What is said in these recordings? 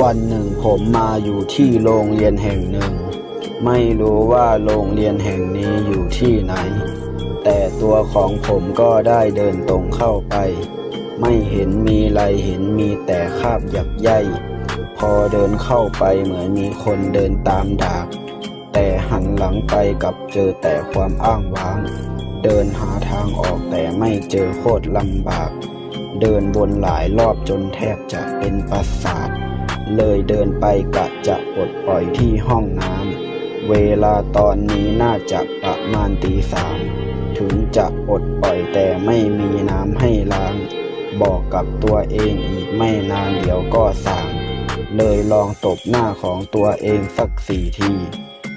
วันหนึ่งผมมาอยู่ที่โรงเรียนแห่งหนึ่ง ไม่รู้ว่าโรงเรียนแห่งนี้อยู่ที่ไหน แต่ตัวของผมก็ได้เดินตรงเข้าไป ไม่เห็นมีอะไรเห็นมีแต่คาบหยักใยพอเดินเข้าไปเหมือนมีคนเดินตามดากแต่หันหลังไปกับเจอแต่ความอ้างว้าง เดินหาทางออกแต่ไม่เจอโคตรลำบาก เดินวนหลายรอบจนแทบจะเป็นประสาท เลยเดินไปกะจะปลดปล่อยที่ห้องน้ำเวลาตอนนี้น่าจะประมาณตีสามถึงจะปลดปล่อยแต่ไม่มีน้ำให้ล้าง บอกกับตัวเองอีกไม่นานเดี๋ยวก็สาง เลยลองตบหน้าของตัวเองสักสี่ที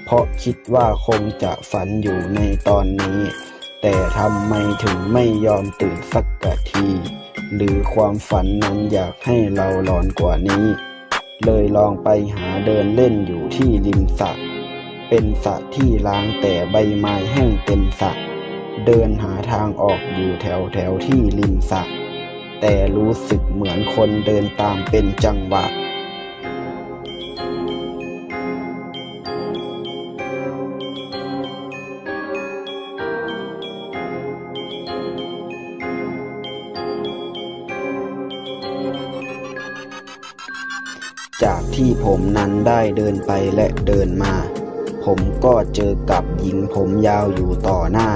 เพราะคิดว่าคงจะฝันอยู่ในตอนนี้ แต่ทำไมถึงไม่ยอมตื่นสักกะที หรือความฝันนั้นอยากให้เราหลอนกว่านี้ เลยลองไปหาเดินเล่นอยู่ที่ริมสระเป็นสระที่ล้างแต่ใบไม้แห้งเต็มสระเดินหาทางออกอยู่แถวแถวที่ริมสระแต่รู้สึกเหมือนคนเดินตามเป็นจังหวะ จากที่ผมนั้นได้เดินไปและเดินมา ผมก็เจอกับหญิงผมยาวอยู่ต่อหน้า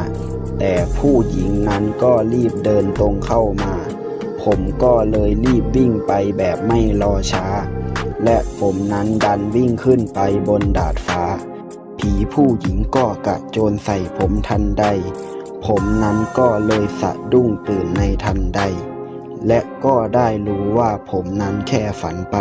แต่ผู้หญิงนั้นก็รีบเดินตรงเข้ามา ผมก็เลยรีบวิ่งไปแบบไม่รอช้า และผมนั้นดันวิ่งขึ้นไปบนดาดฟ้า ผีผู้หญิงก็กระโจนใส่ผมทันใด ผมนั้นก็เลยสะดุ้งตื่นในทันใด และก็ได้รู้ว่าผมนั้นแค่ฝันไป